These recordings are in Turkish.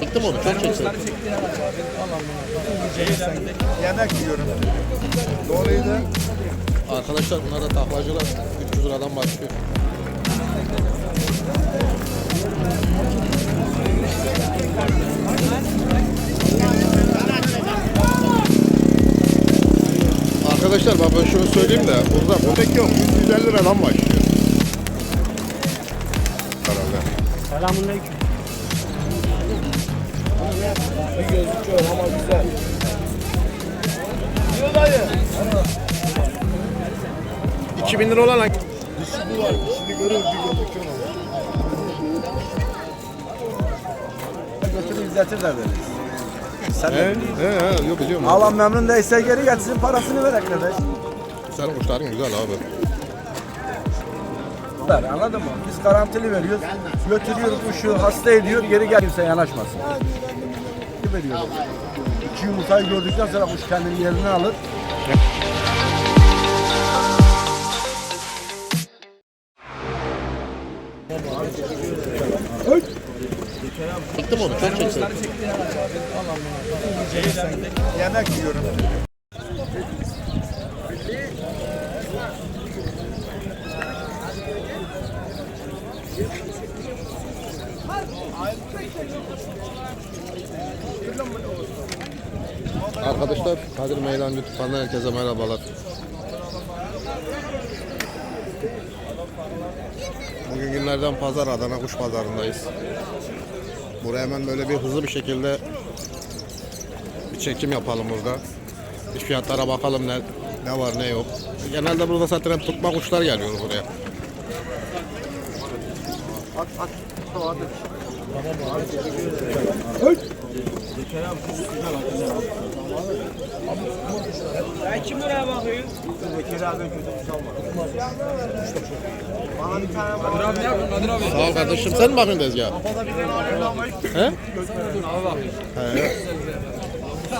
Çektim onu çok çektim. Yemek yiyorum. Dolayısıyla Arkadaşlar bunlar da taklacılar. 300 liradan başlıyor. Arkadaşlar bak ben şunu söyleyeyim de burada buradaki yok 150 liradan başlıyor. Herhalde. Selamünaleyküm. bir gözüküyor ama güzel. Diyor dayı. 2000 lira olan Dişi bu var. Dişini görür bir gözüküyor ama. Götünü izletir de verir. Sen He, he, he, yok biliyorum. Alan memnun değilse geri getirsin parasını ver arkadaş. Senin kuşların güzel abi. Ver anladın mı? Biz garantili veriyoruz. Götürüyor kuşu hasta ediyor geri gel kimse yanaşmasın. Veriyoruz. İki yumurtayı gördükten sonra kuş kendini yerine alır. Çektim onu çok çektim. Yemek yiyorum. Arkadaşlar Kadir Meydan YouTube kanalından herkese merhabalar. Bugün günlerden pazar Adana Kuş Pazarı'ndayız. Buraya hemen böyle bir hızlı bir şekilde bir çekim yapalım burada. Bir fiyatlara bakalım ne, ne var ne yok. Genelde burada zaten hep tutma kuşlar geliyor buraya. At at. Hadi. Ben kim liraya bakıyorum? Bekir abi kötü var. Bana bir tane Kadir abi ne yapıyorsun Kadir abi? Sağ ol kardeşim. Sen mi bakıyorsun tezgaha? Kafada bir tane alev almayı. He? Götürün abi bakıyorsun. He.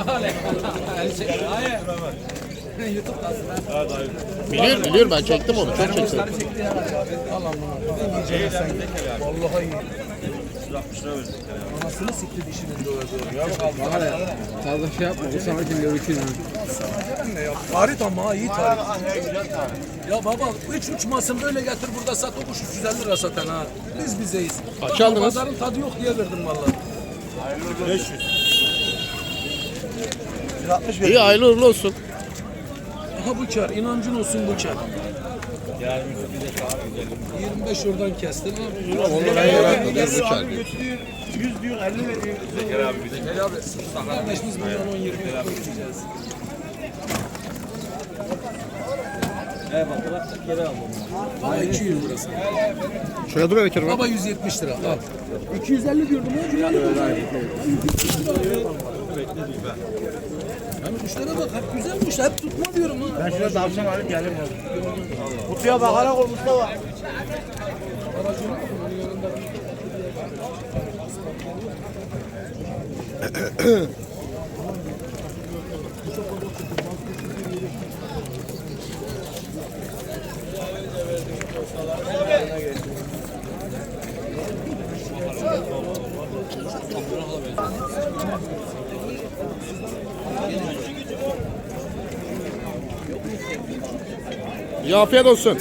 Hayır. YouTube'dasın ha. Biliyorum biliyorum ben çektim onu. Çok çektim. Allah'ım. Vallahi iyi. 360 lira verdik. Anasını sikti dişinin doları. Ya kaldı. Fazla şey yapma. Bu sana kim görüküyor? Sana ne ya? Tarih ama iyi tarih. Ya baba 3-3 masım böyle getir burada sat. O kuş 350 lira satan ha. Biz bizeyiz. Kaç aldınız? Pazarın tadı yok diye verdim vallahi. Hayırlı 500. 60 İyi hayırlı olsun. Aha bu kar. İnancın olsun bu kar. Yani 25 oradan kestin yaratmadım. Bu çay. 100 diyor 50 veriyor. Gel abi. Kardeşimiz bundan 10 20 lira koyacağız. Baba 200 lirası. Şöyle dur Bekir bak. Baba 170 lira. Al. 250 diyordum ya. Cülalı Yani kuşlara bak hep güzel kuş hep tutma diyorum ha. Ben şuna tavşan alayım gelirim Kutuya bakarak olmuş da var. İyi afiyet olsun.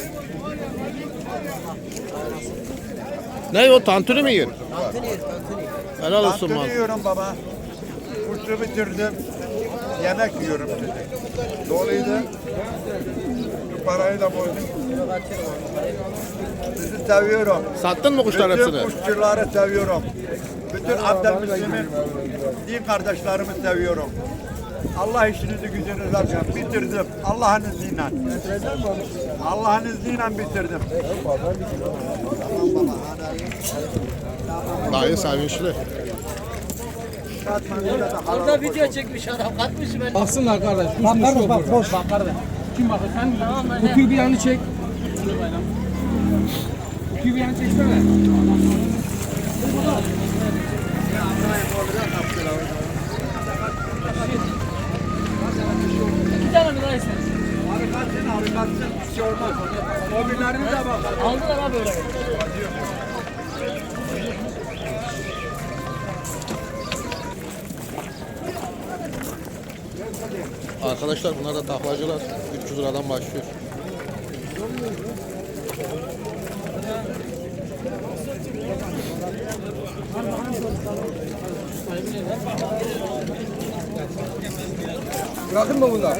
Ne o tantuni mi yiyorsun? Helal olsun Tantuni yiyorum baba. Kuşu bitirdim. Yemek yiyorum. Şu parayı da koydum. Sizi seviyorum. Sattın mı kuşlar Bütün hepsini? kuşçuları seviyorum. Bütün Abdülmüslim'in din kardeşlerimi seviyorum. Allah işinizi gücünüzü açın. Bitirdim. Allah'ın izniyle. Allah'ın izniyle bitirdim. Dayı sevinçli. Orada video çekmiş adam katmış ben. Baksınlar kardeş. Bak kardeş bak boş. Bak kardeş. Kim bakıyor? Sen kutuyu bir yanı çek. Kutuyu bir yanı çeksene. İki tane mi daha istersin? Harikasın, harikasın. Bir şey olmaz. Mobillerine de bak. Aldılar abi oraya. Arkadaşlar bunlar da taklacılar. 300 liradan başlıyor. Bırakın mı bunlar?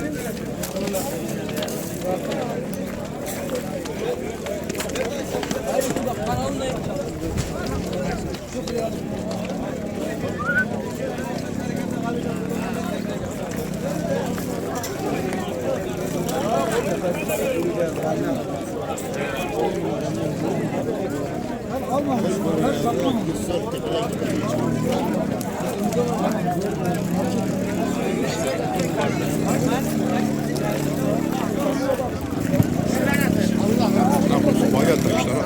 Lan bu soba getirmişler ha.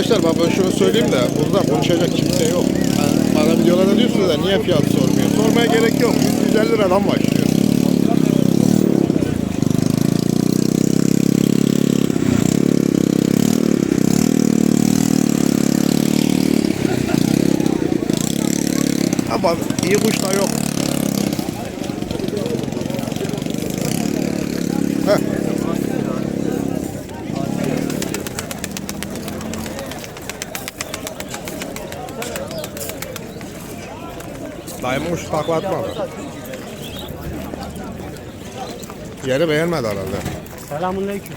Arkadaşlar ben şunu söyleyeyim de burada konuşacak kimse yok. Bana videolarda diyorsunuz da niye fiyat sormuyor? Sormaya gerek yok. 150 liradan başlıyor. Ama iyi kuş da yok. Heh. Uçu takla atmadı. Yeri beğenmedi herhalde. Selamünaleyküm.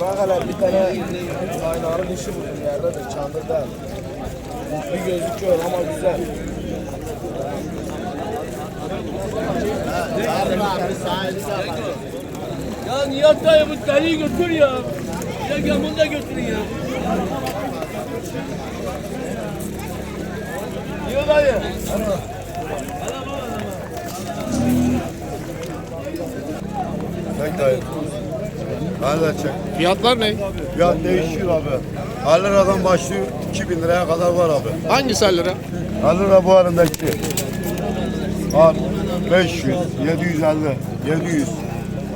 Bak hele bir tane aynalı dişi buldum yerdedir çandırda. Bir gözüküyor ama güzel. Ya Nihat dayı bu deliği götür ya. Ya gel bunu da götürün ya. Niye dayı? Çek dayı. Hadi çek. Fiyatlar ne? Fiyat değişiyor abi. 50 liradan başlıyor 2000 liraya kadar var abi. Hangisi 50 lira? 50 lira bu arındaki. Al 500, 750, 700.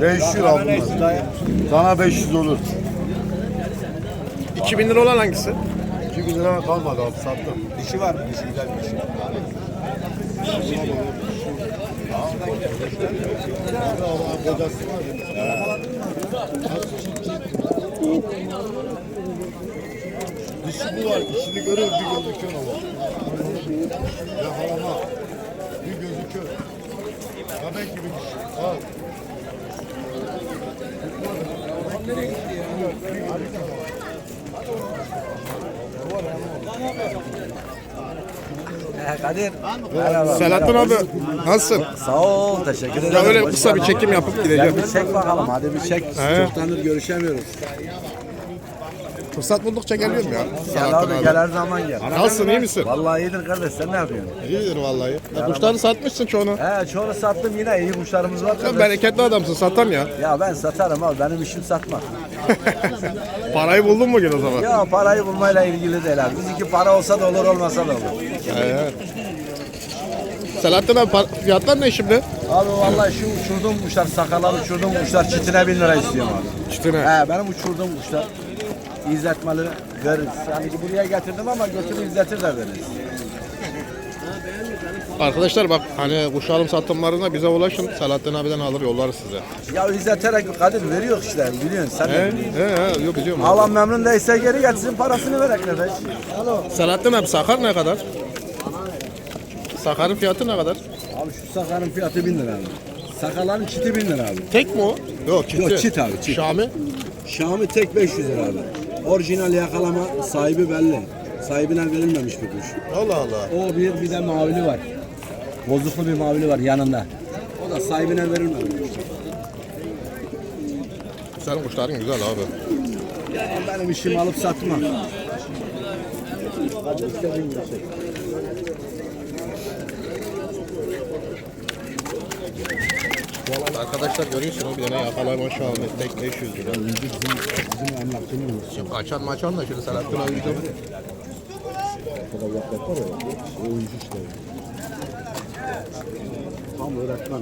Değişiyor abi bunlar. Sana 500 olur. 2000 lira olan hangisi? 2000 lira kalmadı abi sattım. Dişi var mı? Dişi güzel bir dişi. Dişi bu var. Dişini görür bir gözüküyor ama. Ya halama. Bir gözüküyor. Bebek gibi dişi. Al. Kadir. Selahattin abi nasılsın? Sağ ol, teşekkür ederim. Ya öyle Hoş kısa bir geldin. çekim yapıp gideceğim. bir çek bakalım, hadi bir çek. He. Çoktandır görüşemiyoruz. Fırsat buldukça geliyorum ya. Gel Selahattin abi, gel her zaman gel. Nasılsın iyi misin? Vallahi iyidir kardeş, sen ne yapıyorsun? İyidir vallahi. Ya kuşları satmışsın çoğunu. He, çoğunu sattım yine iyi kuşlarımız var. Sen kardeş. bereketli adamsın satan ya. Ya ben satarım abi, benim işim satmak. Parayı buldun mu gün o zaman? Ya parayı bulmayla ilgili değil abi. Bizimki para olsa da olur, olmasa da olur. Evet. Selahattin abi par- fiyatlar ne şimdi? Abi vallahi şu uçurduğum kuşlar, sakallar uçurduğum kuşlar çitine bin lira istiyorum abi. Çiftine. He benim uçurduğum kuşlar izletmeli veririz. Yani buraya getirdim ama götürür izletir de veririz. Arkadaşlar bak hani kuş alım satımlarına bize ulaşın. Selahattin abiden alır yollarız size. Ya izleterek Kadir veriyor işte biliyorsun sen He, biliyorsun. he, he, yok biliyorum. Alan memnun değilse geri getirsin parasını ver kardeş. Alo. Selahattin abi sakar ne kadar? Sakarın fiyatı ne kadar? Abi şu sakalın fiyatı bin lira abi. Sakalların çiti bin lira abi. Tek mi o? Yok çiti. Yok, çit abi, çit. Şami? Şam'ı tek 500 lira abi. Orijinal yakalama sahibi belli. Sahibine verilmemiş bir kuş. Allah Allah. O bir bir de mavili var. Bozuklu bir mavili var yanında. O da sahibine verilmemiş. Senin kuşların güzel abi. Yani benim işim alıp satma. Arkadaşlar görüyorsunuz bir tane yakalama Şami. Tek 500 lira. Şimdi açan maçan da şimdi Selahattin abi gidiyor. Tam öğretmen.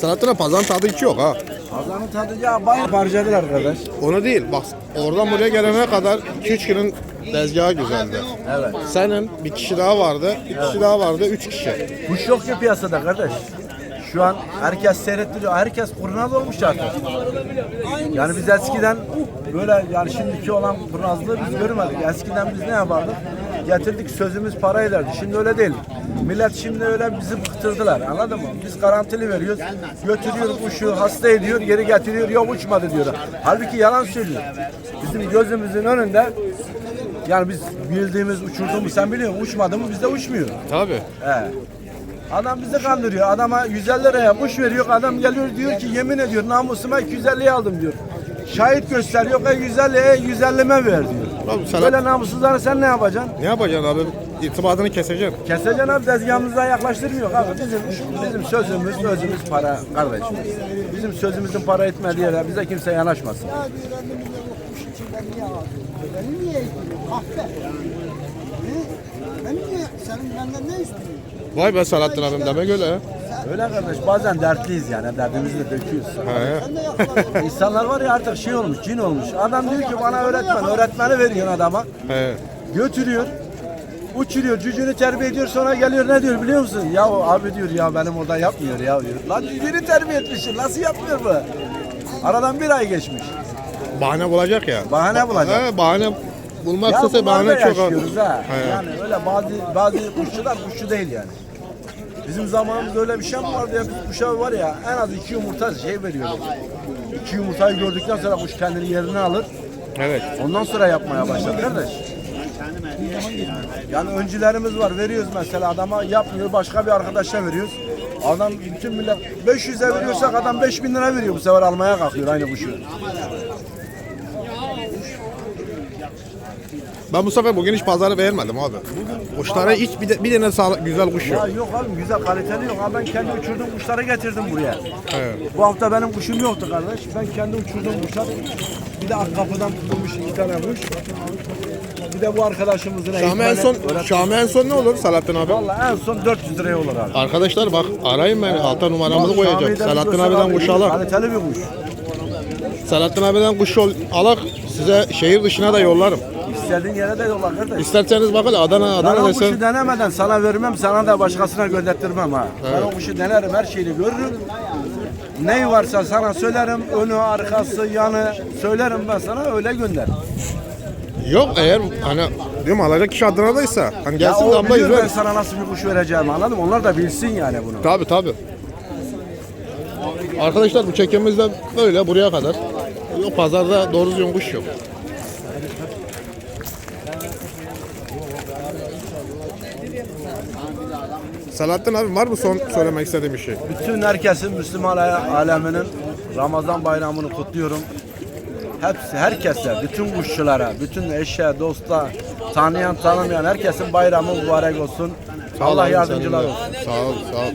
Selahattin abi pazarın tadı hiç yok ha. Kazanın tadı ya bayağı harcadılar arkadaş. Onu değil bak oradan buraya gelene kadar 2-3 günün tezgahı güzeldi. Evet. Senin bir kişi daha vardı, bir kişi daha vardı, 3 kişi. Kuş yok ki piyasada kardeş. Şu an herkes seyrettiriyor. Herkes kurnaz olmuş artık. Yani biz eskiden böyle yani şimdiki olan kurnazlığı biz görmedik. Eskiden biz ne yapardık? Getirdik sözümüz para ederdi. Şimdi öyle değil. Millet şimdi öyle bizi bıktırdılar. Anladın mı? Biz garantili veriyoruz. Götürüyor kuşu hasta ediyor geri getiriyor. Yok uçmadı diyor. Halbuki yalan söylüyor. Bizim gözümüzün önünde yani biz bildiğimiz uçurduğumuz sen biliyor musun? Uçmadı mı bizde uçmuyor. Tabii. He. Adam bizi kandırıyor. Adama 150 liraya kuş veriyor. Adam geliyor diyor ki yemin ediyor namusuma 250'ye aldım diyor. Şahit gösteriyor. E 150'ye 150'me ver diyor. Oğlum sen- Böyle namussuzları sen ne yapacaksın? Ne yapacaksın abi? İrtibatını keseceksin. Keseceksin abi tezgahımıza yaklaştırmıyor abi. Bizim, bizim sözümüz sözümüz para kardeşim. Bizim sözümüzün para etmediği yere bize kimse yanaşmasın. Ya diyor ben de milyon kuş için ben niye? Beni niye eğitiyorsun? Kahpe. Ne? Beni niye? Senin benden ne istiyorsun? Vay be Selahattin abim demek öyle. Öyle kardeş bazen dertliyiz yani derdimizi de döküyoruz. He. Sen de yakaladın. İnsanlar var ya artık şey olmuş, cin olmuş. Adam diyor ki bana öğretmen, öğretmeni veriyorsun adama. He. Götürüyor, uçuruyor, cücüğünü terbiye ediyor sonra geliyor ne diyor biliyor musun? Ya abi diyor ya benim orada yapmıyor ya diyor. Lan cücüğünü terbiye etmişsin nasıl yapmıyor bu? Aradan bir ay geçmiş. Bahane bulacak ya. Bahane bulacak. He, bahane bulmak Ya istese bunlar da bahane çok yaşıyoruz ha. Yani öyle bazı bazı kuşçular kuşçu değil yani. Bizim zamanımızda öyle bir şey mi vardı ya biz kuşa var ya en az iki yumurta şey veriyorduk. İki yumurtayı gördükten sonra kuş kendini yerine alır. Evet. Ondan sonra yapmaya başladı kardeş. Yani öncülerimiz var veriyoruz mesela adama yapmıyor başka bir arkadaşa veriyoruz. Adam bütün millet 500'e veriyorsak adam 5000 lira veriyor bu sefer almaya kalkıyor aynı kuşu. Ben bu sefer bugün hiç pazarı beğenmedim abi. Kuşlara hiç bir, de, bir tane sağlık, güzel kuş Ya yok. yok abi güzel kaliteli yok. Ha ben kendi uçurduğum kuşları getirdim buraya. Evet. Bu hafta benim kuşum yoktu kardeş. Ben kendi uçurduğum kuşlar. Bir de kapıdan tutulmuş iki tane kuş. Bir de bu arkadaşımızın Şami en son, Şami en son ne olur Selahattin abi? Valla en son 400 liraya olur abi. Arkadaşlar bak arayın beni alta numaramızı koyacağım. Selahattin abiden abi, kuş alak. Kaliteli bir kuş. Selahattin abiden kuş ol, alak size şehir dışına da yollarım. İstediğin yere de yolla kardeş. İsterseniz bakın Adana, Ben Adana o kuşu desen. denemeden sana vermem, sana da başkasına gönderttirmem ha. Ben o kuşu denerim, her şeyini görürüm. Neyi varsa sana söylerim, önü, arkası, yanı söylerim ben sana öyle gönder. Yok eğer hani diyorum alacak kişi Adana'daysa hani Ya gelsin o damla biliyor ben sana nasıl bir kuş vereceğimi anladın mı? Onlar da bilsin yani bunu. Tabi tabi. Arkadaşlar bu çekimimiz de böyle buraya kadar. Yok pazarda doğru düzgün kuş yok. Selahattin abi var mı son söylemek istediğim bir şey? Bütün herkesin Müslüman aleminin Ramazan bayramını kutluyorum. Hepsi, herkese, bütün kuşçulara, bütün eşe, dosta, tanıyan, tanımayan herkesin bayramı mübarek olsun. Sağ Allah yardımcılar olsun. Sağ ol, sağ ol.